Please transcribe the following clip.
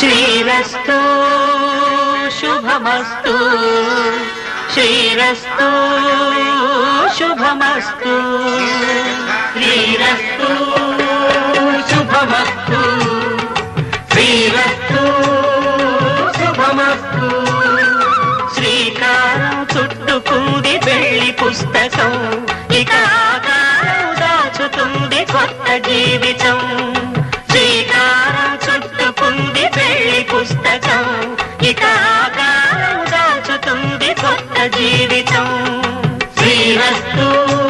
శ్రీరస్తు శుభమస్తు. శ్రీరస్తు శుభమస్తు. శ్రీరస్తు శుభమస్తు. శ్రీరస్తు శుభమస్తు. శ్రీకారం చుట్టుకుంది వెళ్ళి పుస్తకం. ఇక ఆకారం దాచుతుంది కొత్త జీవితం. జీవితం శ్రీరస్తు.